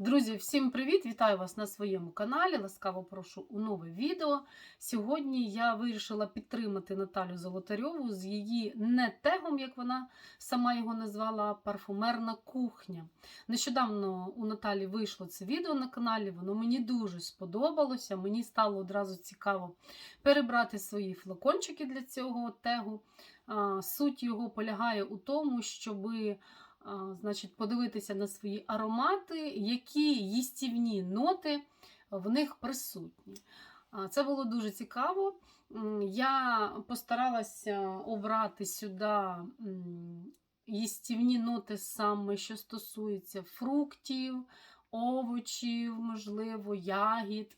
Друзі, всім привіт! Вітаю вас на своєму каналі. Ласкаво прошу у нове відео. Сьогодні я вирішила підтримати Наталю Золотарьову з її не тегом, як вона сама його назвала, а парфумерна кухня. Нещодавно у Наталі вийшло це відео на каналі, воно мені дуже сподобалося. Мені стало одразу цікаво перебрати свої флакончики для цього тегу. Суть його полягає у тому, щоби значить, подивитися на свої аромати, які їстівні ноти в них присутні. Це було дуже цікаво. Я постаралася обрати сюди їстівні ноти саме, що стосуються фруктів, овочів, можливо, ягід.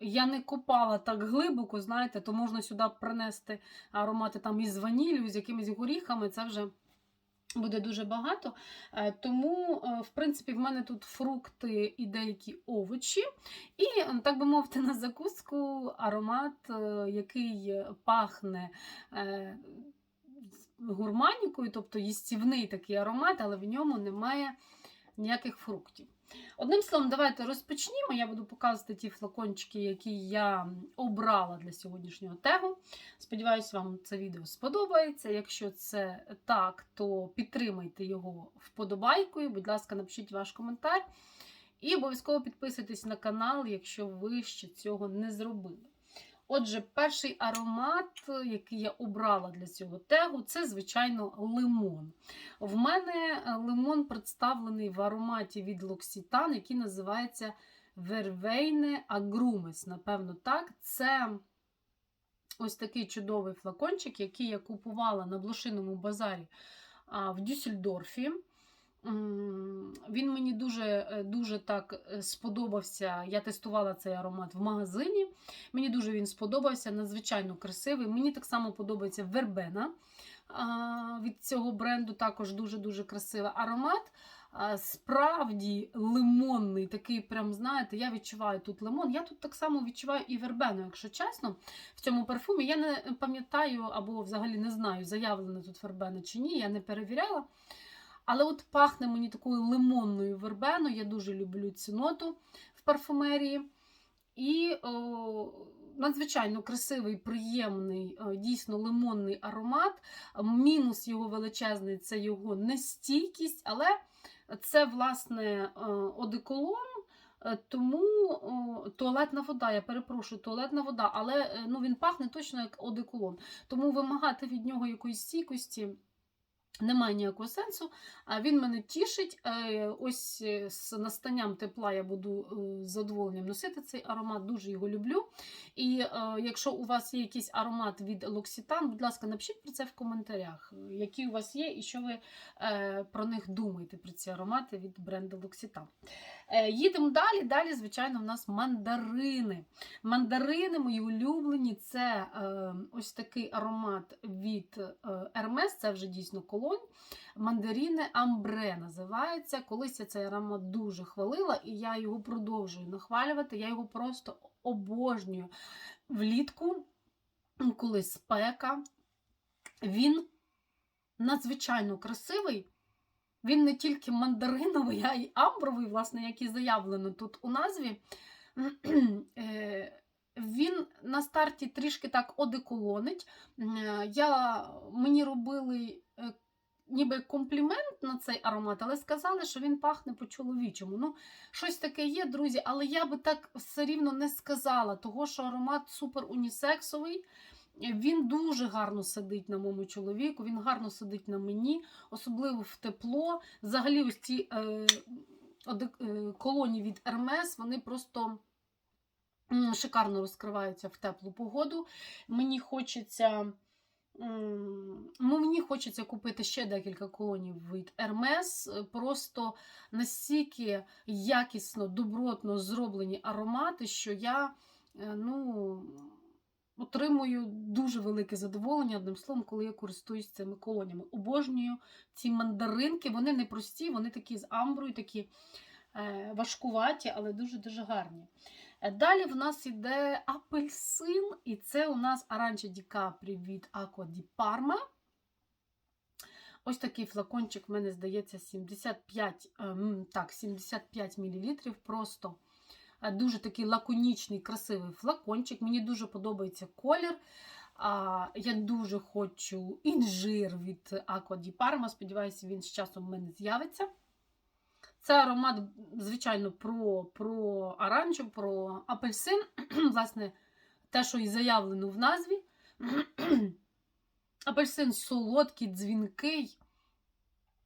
Я не копала так глибоко, знаєте, то можна сюди принести аромати там із ваніллю, з якимись горіхами. Це вже буде дуже багато. Е, Тому, е, в принципі, в мене тут фрукти і деякі овочі. І, так би мовити, на закуску аромат, е, який пахне гурманікою, тобто їстівний такий аромат, але в ньому немає ніяких фруктів. Одним словом, давайте розпочнімо. Я буду показувати ті флакончики, які я обрала для сьогоднішнього тегу. Сподіваюсь, вам це відео сподобається. Якщо це так, то підтримайте його вподобайкою. Будь ласка, напишіть ваш коментар. І обов'язково підписуйтесь на канал, якщо ви ще цього не зробили. Отже, перший аромат, який я обрала для цього тегу, це, звичайно, лимон. В мене е, лимон представлений в ароматі від L'Occitane, який називається Verveine Agrumes. Напевно, так. Це ось такий чудовий флакончик, який я купувала на блошиному базарі в Дюссельдорфі. Він мені дуже е, дуже так е, сподобався. Я тестувала цей аромат в магазині. Мені дуже він сподобався, надзвичайно красивий. Мені так само подобається вербена від цього бренду, також дуже-дуже красивий аромат. Справді лимонний, такий, прям, знаєте, я відчуваю тут лимон. Я тут так само відчуваю і вербену, якщо чесно, в цьому парфумі. Я не пам'ятаю або взагалі не знаю, заявлена тут вербена чи ні, я не перевіряла. Але от пахне мені такою лимонною вербеною. Я дуже люблю цю ноту в парфумерії. І о, надзвичайно красивий, приємний, дійсно лимонний аромат. Мінус його величезний це його нестійкість, але це, власне, одеколон. е, Тому о, туалетна вода, я перепрошую, туалетна вода, але е, ну, він пахне точно як одеколон. Тому вимагати від нього якоїсь стійкості немає ніякого сенсу. А Він мене тішить. Е, Ось е, з настанням тепла я буду е, з задоволенням носити цей аромат, дуже його люблю. І якщо у вас є якийсь аромат від L'Occitane, будь ласка, напишіть про це в коментарях, які у вас є і що ви про них думаєте, про ці аромати від бренду L'Occitane. Е, Їдемо далі. Далі, звичайно, в нас мандарини. Мандарини, мої улюблені, це е, ось такий аромат від е, Hermes, це вже дійсно колонь. Мандаріни Амбре називається. Колись я цей аромат дуже хвалила, і я його продовжую нахвалювати. Я його просто обожнюю влітку, коли спека. Він надзвичайно красивий. Він не тільки мандариновий, а й амбровий, власне, як і заявлено тут у назві. Е, Він на старті трішки так одеколонить. Е, Я, Мені робили е, ніби комплімент на цей аромат, але сказали, що він пахне по-чоловічому. Ну, щось таке є, друзі, але я би так все рівно не сказала, того що аромат супер унісексовий. Він дуже гарно сидить на моєму чоловіку, він гарно сидить на мені, особливо в тепло. Взагалі, ось ці е, е, колоні від Hermes, вони просто шикарно розкриваються в теплу погоду. Мені хочеться. Ну, мені хочеться купити ще декілька колонів від Hermes. Просто настільки якісно, добротно зроблені аромати, що я е, ну, отримую дуже велике задоволення, одним словом, коли я користуюсь цими колонями. Обожнюю ці мандаринки, вони не прості, вони такі з амброю, такі е, важкуваті, але дуже-дуже гарні. Е, Далі в нас йде апельсин, і це у нас Аранче Ді Капрі від Aqua di Parma. Ось такий флакончик, в мене здається, 75, ем, так, 75 мл. Просто дуже такий лаконічний, красивий флакончик. Мені дуже подобається колір. Я дуже хочу інжир від Aqua di Parma. Сподіваюся, він з часом в мене з'явиться. Це аромат, звичайно, про, про оранжу, про апельсин. Власне, те, що і заявлено в назві. Апельсин солодкий, дзвінкий,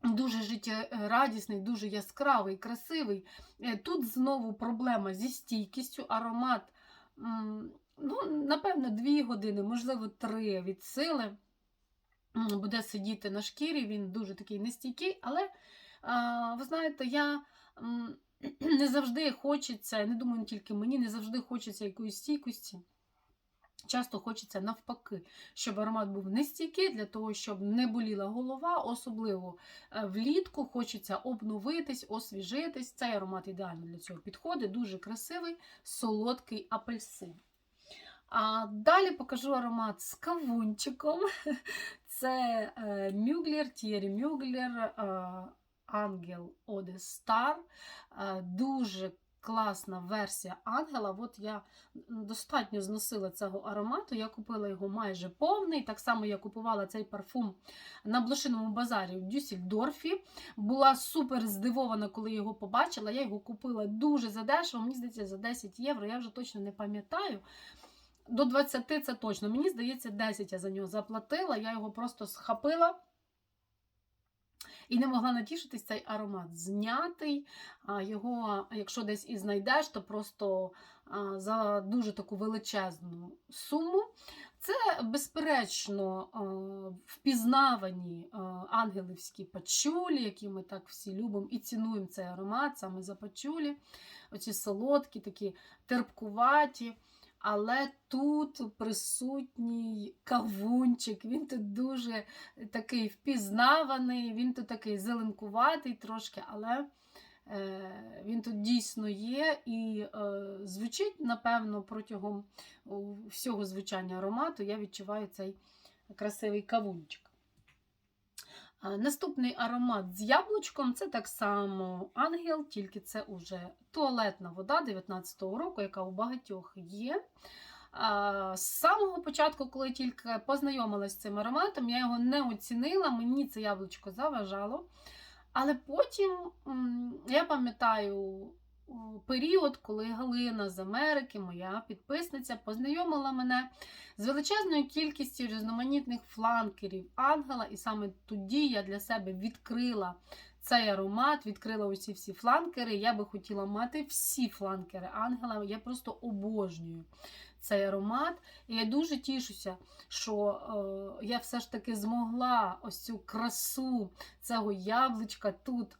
дуже життєрадісний, дуже яскравий, красивий. Е, Тут знову проблема зі стійкістю. Аромат, ну, напевно, 2 години, можливо, 3 від сили. Буде сидіти на шкірі, він дуже такий нестійкий, але ви знаєте, я не завжди хочеться, не думаю, тільки мені, не завжди хочеться якоїсь стійкості. Часто хочеться навпаки, щоб аромат був нестійкий, для того, щоб не боліла голова, особливо е, влітку хочеться обновитись, освіжитись. Цей аромат ідеально для цього підходить, дуже красивий, солодкий апельсин. А далі покажу аромат з кавунчиком. Це е, Мюглер, Тієрі Мюглер, е, Ангел Оде Стар. Е, Дуже класна версія Ангела. От я достатньо зносила цього аромату. Я купила його майже повний. Так само я купувала цей парфум на блошиному базарі в Дюссельдорфі. Була супер здивована, коли його побачила. Я його купила дуже задешево, мені здається, за 10 євро. Я вже точно не пам'ятаю. До 20 це точно. Мені здається, 10 я за нього заплатила. Я його просто схопила. І не могла натішитись цей аромат знятий. А Його, якщо десь і знайдеш, то просто за дуже таку величезну суму. Це, безперечно, впізнавані ангелівські пачулі, які ми так всі любимо і цінуємо цей аромат саме за пачулі. Оці солодкі, такі терпкуваті. Але тут присутній кавунчик, він тут дуже такий впізнаваний, він тут такий зеленкуватий трошки, але е, він тут дійсно є і е, звучить, напевно, протягом всього звучання аромату я відчуваю цей красивий кавунчик. Наступний аромат з яблучком це так само ангел, тільки це уже туалетна вода 19-го року, яка у багатьох є. З самого початку, коли тільки познайомилася з цим ароматом, я його не оцінила, мені це яблучко заважало. Але потім я пам'ятаю період, коли Галина з Америки, моя підписниця, познайомила мене з величезною кількістю різноманітних фланкерів ангела, і саме тоді я для себе відкрила цей аромат, відкрила усі всі фланкери. Я би хотіла мати всі фланкери ангела. Я просто обожнюю цей аромат. І я дуже тішуся, що е, я все ж таки змогла ось цю красу цього яблучка тут.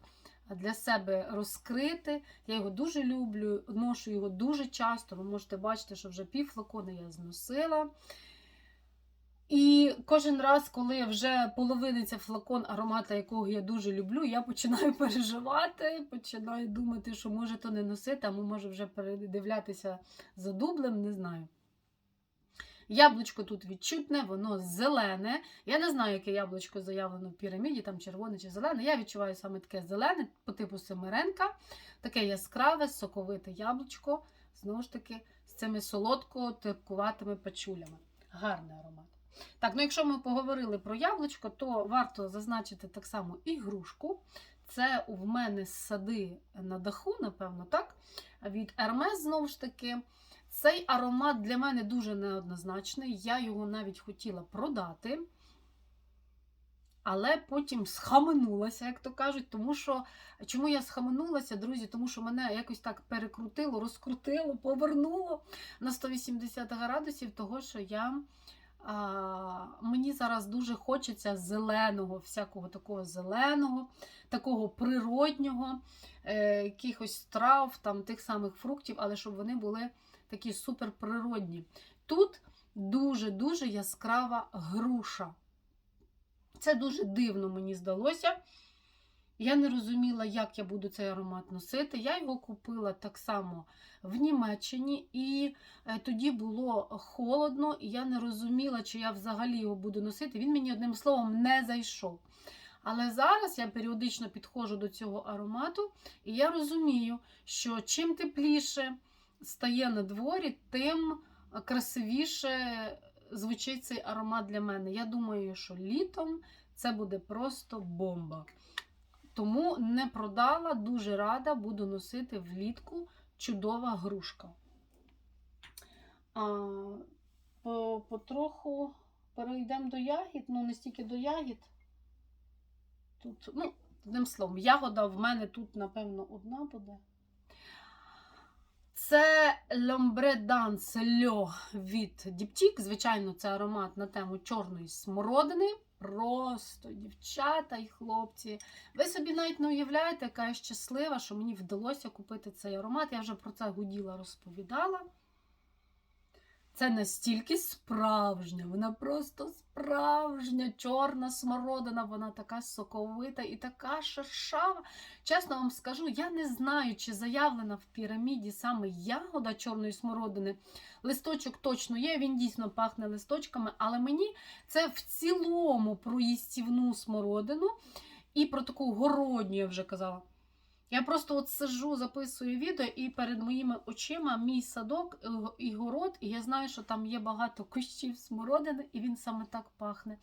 Для себе розкрити. Я його дуже люблю, ношу його дуже часто. Ви можете бачити, що вже пів флакона я зносила. І кожен раз, коли вже половиниться флакон аромата, якого я дуже люблю, я починаю переживати, починаю думати, що може то не носити, а може вже передивлятися за дублем, не знаю. Яблучко тут відчутне, воно зелене. Я не знаю, яке яблучко заявлено в піраміді, там червоне чи зелене. Я відчуваю саме таке зелене, по типу семеренка, таке яскраве, соковите яблучко, знову ж таки, з цими солодко-терпкуватими пачулями. Гарний аромат. Так, ну якщо ми поговорили про яблучко, то варто зазначити так само і грушку. Це в мене сади на даху, напевно, так? Від Hermes, знову ж таки. Цей аромат для мене дуже неоднозначний. Я його навіть хотіла продати, але потім схаменулася, як то кажуть. Тому що, чому я схаменулася, друзі? Тому що мене якось так перекрутило, розкрутило, повернуло на 180 градусів, того що я. А, Мені зараз дуже хочеться зеленого, всякого такого зеленого, такого природнього, е, якихось трав, там, тих самих фруктів, але щоб вони були такі суперприродні. Тут дуже-дуже яскрава груша. Це дуже дивно мені здалося. Я не розуміла, як я буду цей аромат носити. Я його купила так само в Німеччині, і е, тоді було холодно, і я не розуміла, чи я взагалі його буду носити. Він мені одним словом не зайшов. Але зараз я періодично підходжу до цього аромату, і я розумію, що чим тепліше стає на дворі, тим красивіше звучить цей аромат для мене. Я думаю, що літом це буде просто бомба. Тому не продала, дуже рада, буду носити влітку чудова грушка. Потроху перейдемо до ягід, ну не стільки до ягід. Тут, ну, одним словом, ягода в мене тут, напевно, одна буде. Це L'Ombre Dance Льо від Діптік. Звичайно, це аромат на тему чорної смородини. Просто дівчата і хлопці. Ви собі навіть не уявляєте, яка я щаслива, що мені вдалося купити цей аромат. Я вже про це гуділа, розповідала. Це настільки справжня, вона просто справжня чорна смородина, вона така соковита і така шершава. Чесно вам скажу, я не знаю, чи заявлена в піраміді саме ягода чорної смородини. Листочок точно є, він дійсно пахне листочками, але мені це в цілому про їстівну смородину і про таку городню, я вже казала. Я просто от сижу, записую відео, і перед моїми очима мій садок е, і город, і я знаю, що там є багато кущів смородини, і він саме так пахне.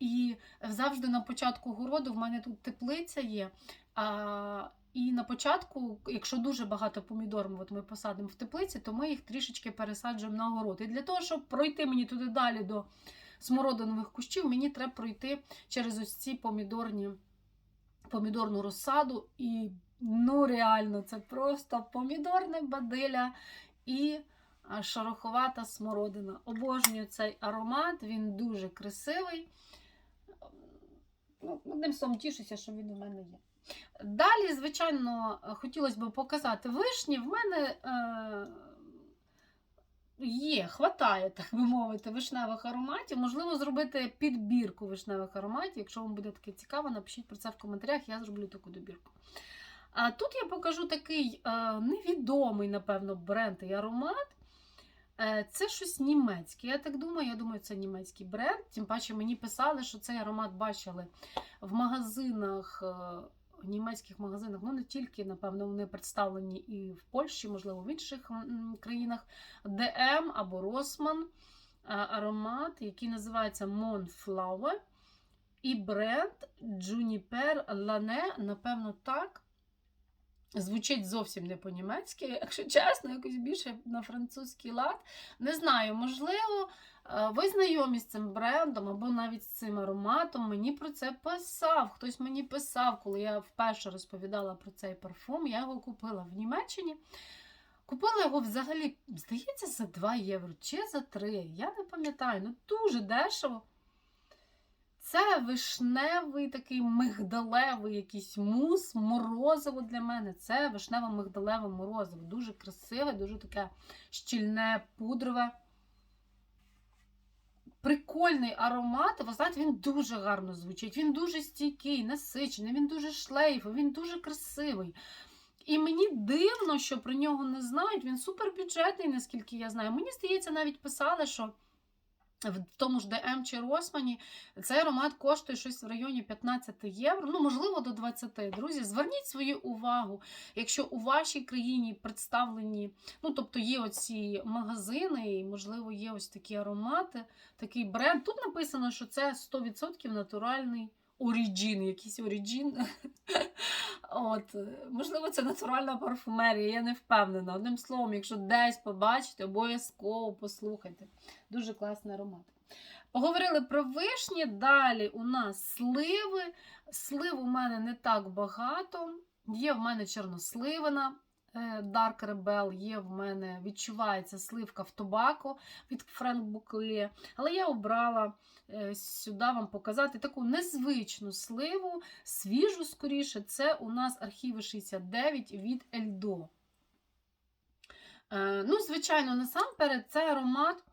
І завжди на початку городу в мене тут теплиця є. А, і на початку, якщо дуже багато помідорів от ми посадимо в теплиці, то ми їх трішечки пересаджуємо на город. І для того, щоб пройти мені туди далі до смородинових кущів, мені треба пройти через ось ці помідорні, помідорну розсаду. І ну реально, це просто помідорне бадиля і шороховата смородина. Обожнюю цей аромат, він дуже красивий. Ну, Одним словом, тішуся, що він у мене є. Далі, звичайно, хотілося б показати вишні. В мене е, є, хватає, так би мовити, вишневих ароматів. Можливо, зробити підбірку вишневих ароматів. Якщо вам буде таке цікаво, напишіть про це в коментарях, я зроблю таку добірку. А тут я покажу такий е, невідомий, напевно, бренд і аромат. Е, Це щось німецьке. Я так думаю, я думаю, це німецький бренд. Тим паче мені писали, що цей аромат бачили в магазинах, е, в німецьких магазинах, ну не тільки, напевно, вони представлені і в Польщі, можливо, в інших країнах. DM або е, аромат, який називається Monflower. І бренд Juniper Lane, напевно, так. Звучить зовсім не по-німецьки, якщо чесно, якось більше на французький лад. Не знаю, можливо, е, ви знайомі з цим брендом або навіть з цим ароматом. Мені про це писав. Хтось мені писав, коли я вперше розповідала про цей парфум. Я його купила в Німеччині. Купила його взагалі, здається, за 2 євро чи за 3. Я не пам'ятаю, ну дуже дешево. Це вишневий такий мигдалевий якийсь мус, морозиво для мене. Це вишнево-мигдалеве морозиво. Дуже красиве, дуже таке щільне, пудрове. Прикольний аромат, ви знаєте, він дуже гарно звучить. Він дуже стійкий, насичений, він дуже шлейфовий, він дуже красивий. І мені дивно, що про нього не знають. Він супербюджетний, наскільки я знаю. Мені здається, навіть писали, що. В тому ж ДМ чи Росмані цей аромат коштує щось в районі 15 євро, ну, можливо, до 20. Друзі, зверніть свою увагу, якщо у вашій країні представлені, ну, тобто є оці магазини, і, можливо, є ось такі аромати, такий бренд. Тут написано, що це 100% натуральний оріджін, якийсь оріджін. От, Можливо, це натуральна парфумерія, я не впевнена. Одним словом, якщо десь побачите, обов'язково послухайте. Дуже класний аромат. Поговорили про вишні. Далі у нас сливи. Слив у мене не так багато. Є в мене чорносливина. Dark Rebel, є в мене відчувається сливка в тобако від Френк Букле. Але я обрала е, сюди вам показати таку незвичну сливу, свіжу, скоріше, це у нас архіви 69 від Ельдо. Е, ну, звичайно, насамперед, це аромат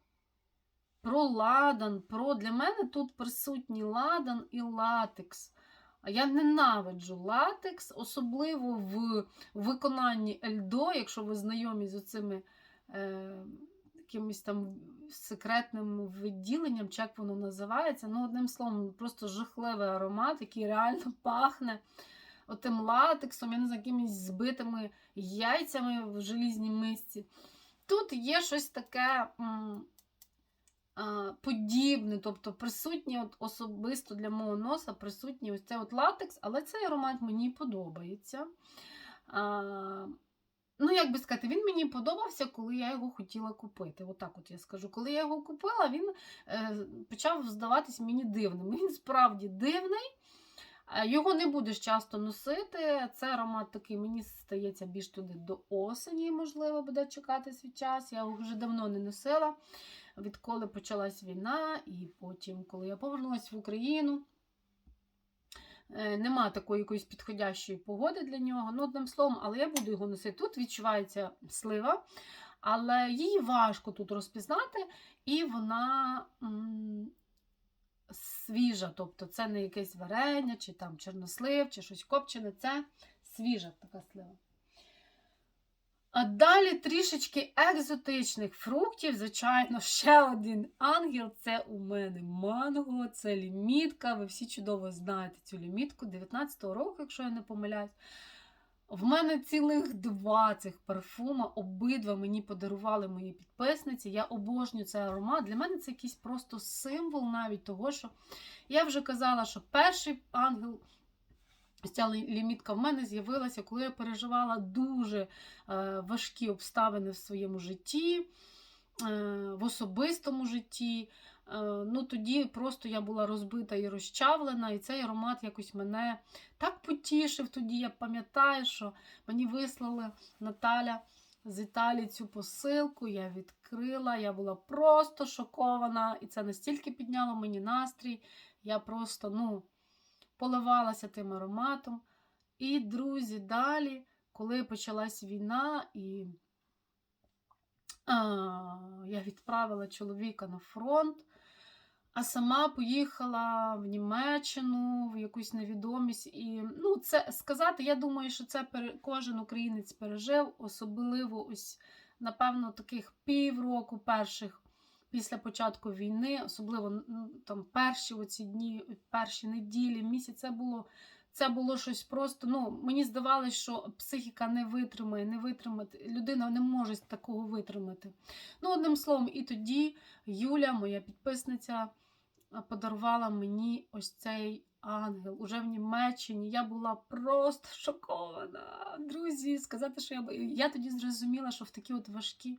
про ладан. Про... Для мене тут присутній ладан і латекс. Я ненавиджу латекс, особливо в виконанні Ельдо, якщо ви знайомі з оцими е, якимось там секретним відділенням, чи як воно називається. Ну, одним словом, просто жахливий аромат, який реально пахне отим латексом, я не знаю, якимись збитими яйцями в желізній мисці. Тут є щось таке м, подібне, тобто присутнє от особисто для мого носа, присутній ось цей от латекс, але цей аромат мені подобається. А, Ну, як би сказати, він мені подобався, коли я його хотіла купити. Отак от я скажу. Коли я його купила, він е, почав здаватись мені дивним. Він справді дивний. Його не будеш часто носити. Це аромат такий, мені стається більш туди до осені, можливо, буде чекати свій час. Я його вже давно не носила, відколи почалась війна, і потім, коли я повернулася в Україну. Е, Нема такої якоїсь підходящої погоди для нього. Ну, одним словом, але я буду його носити. Тут відчувається слива, але її важко тут розпізнати, і вона м, свіжа. Тобто це не якесь варення, чи там чорнослив, чи щось копчене, це свіжа така слива. А далі трішечки екзотичних фруктів. Звичайно, ще один ангел це у мене манго, це лімітка. Ви всі чудово знаєте цю лімітку 19-го року, якщо я не помиляюсь. В мене цілих два цих парфума, обидва мені подарували мої підписниці. Я обожнюю цей аромат. Для мене це якийсь просто символ навіть того, що я вже казала, що перший ангел. Ця лімітка в мене з'явилася, коли я переживала дуже е, важкі обставини в своєму житті, е, в особистому житті. Е, ну, тоді просто я була розбита і розчавлена, і цей аромат якось мене так потішив. Тоді я пам'ятаю, що мені вислали Наталя з Італії цю посилку. Я відкрила, я була просто шокована, і це настільки підняло мені настрій. Я просто, ну поливалася тим ароматом. І, друзі, далі, коли почалась війна, і а, я відправила чоловіка на фронт, а сама поїхала в Німеччину, в якусь невідомість. І ну, це сказати, я думаю, що це кожен українець пережив, особливо ось, напевно, таких півроку перших після початку війни, особливо ну, там перші оці дні, перші неділі, місяць, це було. Це було щось просто. Ну, мені здавалось, що психіка не витримає, не витримати. Людина не може такого витримати. Ну, одним словом, і тоді Юля, моя підписниця, подарувала мені ось цей ангел уже в Німеччині. Я була просто шокована. Друзі, сказати, що я я тоді зрозуміла, що в такі от важкі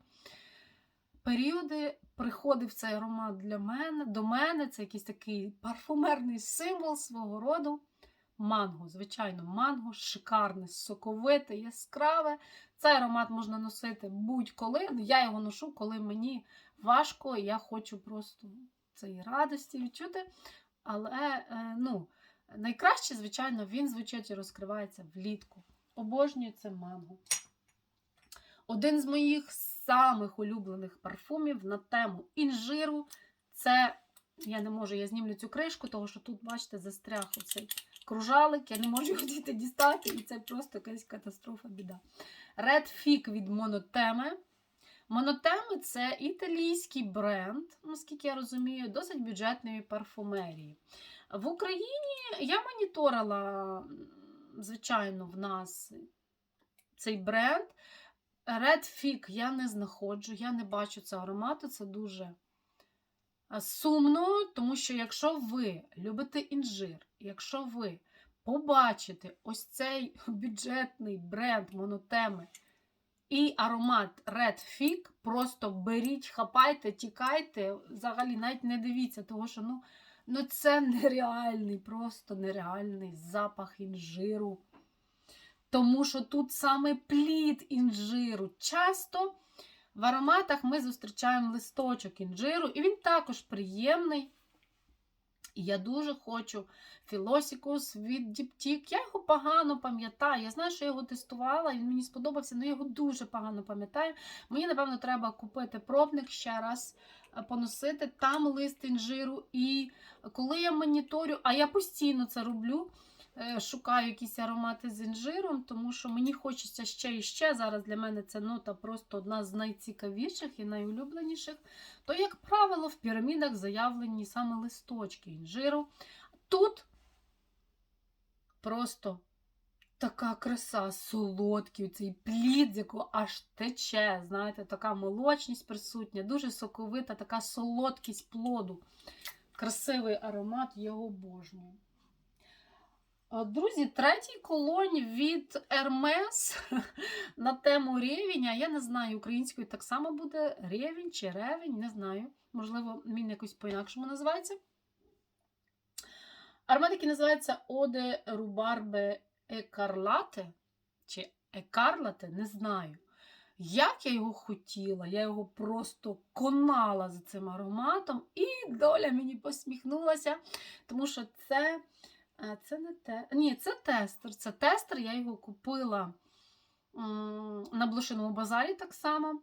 періоди приходив цей аромат для мене, до мене. Це якийсь такий парфумерний символ свого роду. Манго, звичайно, манго, шикарне, соковите, яскраве. Цей аромат можна носити будь-коли. Я його ношу, коли мені важко, я хочу просто цієї радості відчути. Але е, ну, найкраще, звичайно, він звучить і розкривається влітку. Обожнюю це манго. Один з моїх самих улюблених парфумів на тему інжиру. Це я не можу, я знімлю цю кришку, тому що тут, бачите, застряг оцей кружалик, я не можу його дійти дістати, і це просто якась катастрофа, біда. Red Fig від Монотеми. Монотеми це італійський бренд, наскільки я розумію, досить бюджетної парфумерії. В Україні я моніторила, звичайно, в нас цей бренд. Red Fig я не знаходжу, я не бачу цього аромату, це дуже сумно, тому що якщо ви любите інжир, якщо ви побачите ось цей бюджетний бренд монотеми і аромат Red Fig, просто беріть, хапайте, тікайте, взагалі навіть не дивіться, тому що ну, ну це нереальний, просто нереальний запах інжиру. Тому що тут саме плід інжиру. Часто в ароматах ми зустрічаємо листочок інжиру, і він також приємний. І я дуже хочу Філосікус від Діптік. Я його погано пам'ятаю. Я знаю, що я його тестувала, він мені сподобався, але я його дуже погано пам'ятаю. Мені, напевно, треба купити пробник ще раз е, поносити. Там лист інжиру. І коли я моніторю, а я постійно це роблю. Е, шукаю якісь аромати з інжиром, тому що мені хочеться ще і ще. Зараз для мене ця нота просто одна з найцікавіших і найулюбленіших. То, як правило, в пірамідах заявлені саме листочки інжиру. Тут просто така краса, солодкий цей плід, з якого аж тече. Знаєте, така молочність присутня, дуже соковита, така солодкість плоду. Красивий аромат, його обожнюю. А, Друзі, третій колонь від Hermes на тему ревеня. Я не знаю, українською так само буде ревень чи ревень, не знаю. Можливо, він якось по-інакшому називається. Аромат, який називається Оде Рубарбе Екарлате чи Екарлате, не знаю. Як я його хотіла, я його просто конала за цим ароматом, і доля мені посміхнулася, тому що це, е, це не те. Ні, це тестер. Це тестер, я його купила на блошиному базарі так само.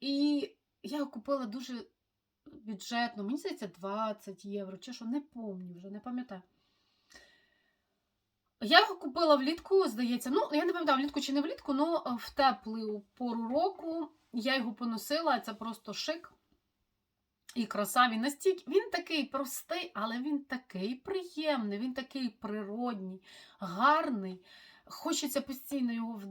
І я його купила дуже бюджетно, мені здається, 20 євро, чи що, не пам'ятаю вже, не пам'ятаю. Я його купила влітку, здається. Ну, я не пам'ятаю, влітку чи не влітку, але в теплу пору року я його поносила, це просто шик. І краса він настільки. Він такий простий, але він такий приємний, він такий природній, гарний. Хочеться постійно його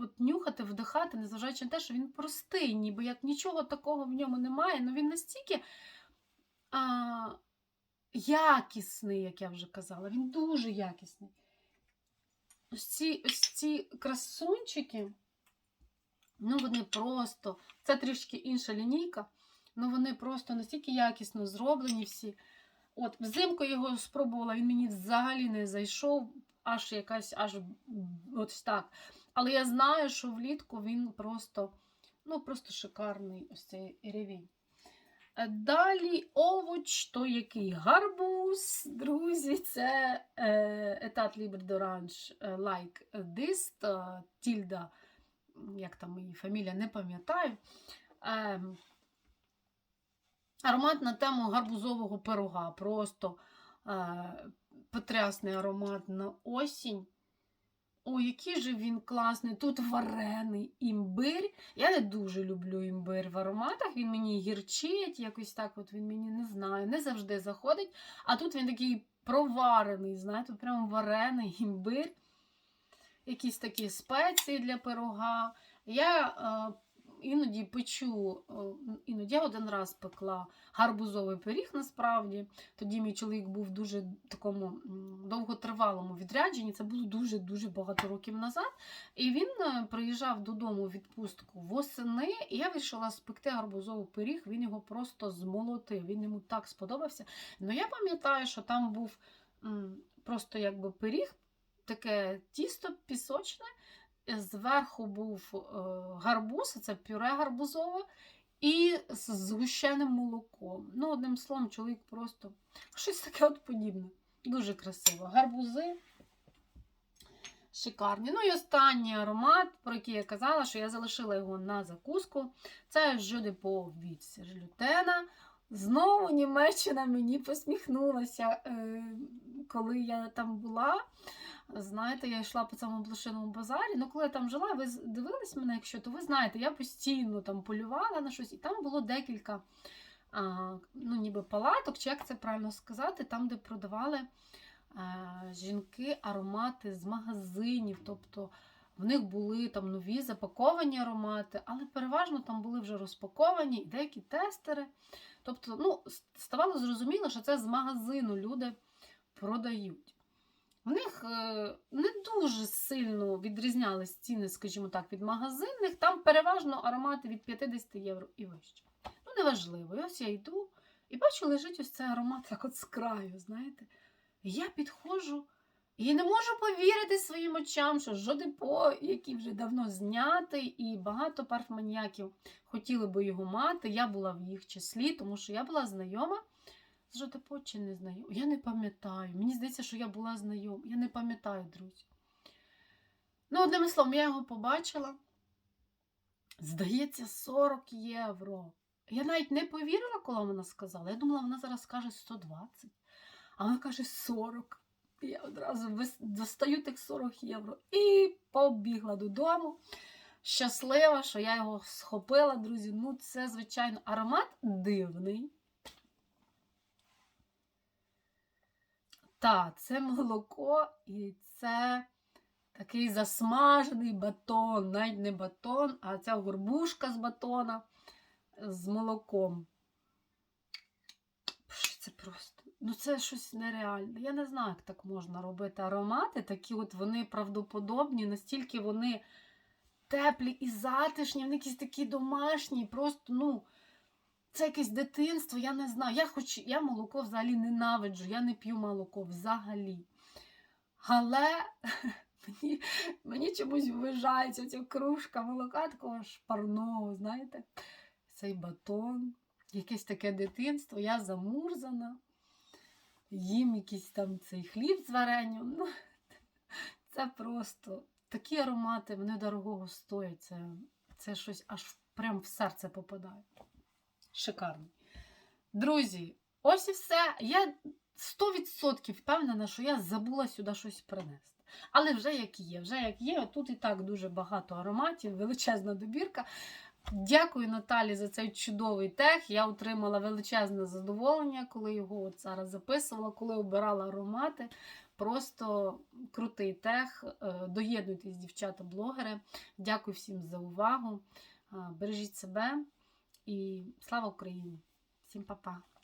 от, нюхати, вдихати, незважаючи на те, що він простий, ніби як нічого такого в ньому немає. але він настільки а, якісний, як я вже казала, він дуже якісний. Ось ці, ось ці красунчики, ну вони просто, це трішки інша лінійка, ну вони просто настільки якісно зроблені всі. От, взимку його спробувала, він мені взагалі не зайшов, аж якась, аж ось так. Але я знаю, що влітку він просто, ну, просто шикарний ось цей рівень. Далі овоч, то який гарбуз, друзі, це е, етат Libre d'Orange е, та Тільда, як там її фамілія, не пам'ятаю. Аромат на тему гарбузового пирога. Просто е, потрясний аромат на осінь. Ой, який же він класний. Тут варений імбир. Я не дуже люблю імбир в ароматах. Він мені гірчить, якось так от він мені не знаю, не завжди заходить. А тут він такий проварений, знаєте, прям варений імбир. Якісь такі спеції для пирога. Я е, іноді печу, е, іноді я один раз пекла гарбузовий пиріг насправді. Тоді мій чоловік був в дуже такому довготривалому відрядженні. Це було дуже-дуже багато років назад. І він е, приїжджав додому у відпустку восени, і я вирішила спекти гарбузовий пиріг. Він його просто змолотив. Він йому так сподобався. Ну я пам'ятаю, що там був просто якби пиріг, таке тісто пісочне. Зверху був е, гарбуз, це пюре гарбузове, і з згущеним молоком. Ну, одним словом, чоловік просто щось таке от подібне. Дуже красиво. Гарбузи шикарні. Ну і останній аромат, про який я казала, що я залишила його на закуску. Це Жюдепо від Сержлютена. Знову Німеччина мені посміхнулася, е, коли я там була. Знаєте, я йшла по цьому блошиному базарі. Ну, коли я там жила, ви дивились мене, якщо, то ви знаєте, я постійно там полювала на щось, і там було декілька а, ну, ніби палаток, чи як це правильно сказати, там, де продавали а, жінки аромати з магазинів. Тобто в них були там нові запаковані аромати, але переважно там були вже розпаковані і деякі тестери. Тобто, ну, ставало зрозуміло, що це з магазину люди продають. В них е, не дуже сильно відрізнялись ціни, скажімо так, від магазинних. Там переважно аромати від 50 євро і вище. Ну, неважливо. І ось я йду і бачу, лежить ось цей аромат так от з краю, знаєте. Я підходжу і не можу повірити своїм очам, що Жодепо, який вже давно знятий, і багато парфманіяків хотіли би його мати. Я була в їх числі, тому що я була знайома. З Жодепо чи не знайома? Я не пам'ятаю. Мені здається, що я була знайома. Я не пам'ятаю, друзі. Ну, одним словом, я його побачила. Здається, 40 євро. Я навіть не повірила, коли вона сказала. Я думала, вона зараз скаже 120, а вона каже 40. Я одразу достаю тих 40 євро і побігла додому. Щаслива, що я його схопила, друзі. Ну, це, звичайно, аромат дивний. Так, це молоко і це такий засмажений батон, навіть не батон, а ця горбушка з батона з молоком. Це просто. Ну, це щось нереальне. Я не знаю, як так можна робити аромати. Такі от вони правдоподобні, настільки вони теплі і затишні, вони якісь такі домашні, просто, ну, це якесь дитинство, я не знаю. Я хоч я молоко взагалі ненавиджу, я не п'ю молоко взагалі. Але мені, мені чомусь вважається ця кружка молока такого шпарного, знаєте, цей батон, якесь таке дитинство, я замурзана, їм якийсь там цей хліб з варенням. Ну, це просто такі аромати, вони дорогого стоять. Це, це щось аж прям в серце попадає. Шикарний. Друзі, ось і все. Я 100% впевнена, що я забула сюди щось принести. Але вже як є, вже як є, тут і так дуже багато ароматів, величезна добірка. Дякую Наталі за цей чудовий тех. Я отримала величезне задоволення, коли його от зараз записувала, коли обирала аромати. Просто крутий тех. Е, Доєднуйтесь, дівчата-блогери. Дякую всім за увагу. Е, Бережіть себе і слава Україні! Всім па-па!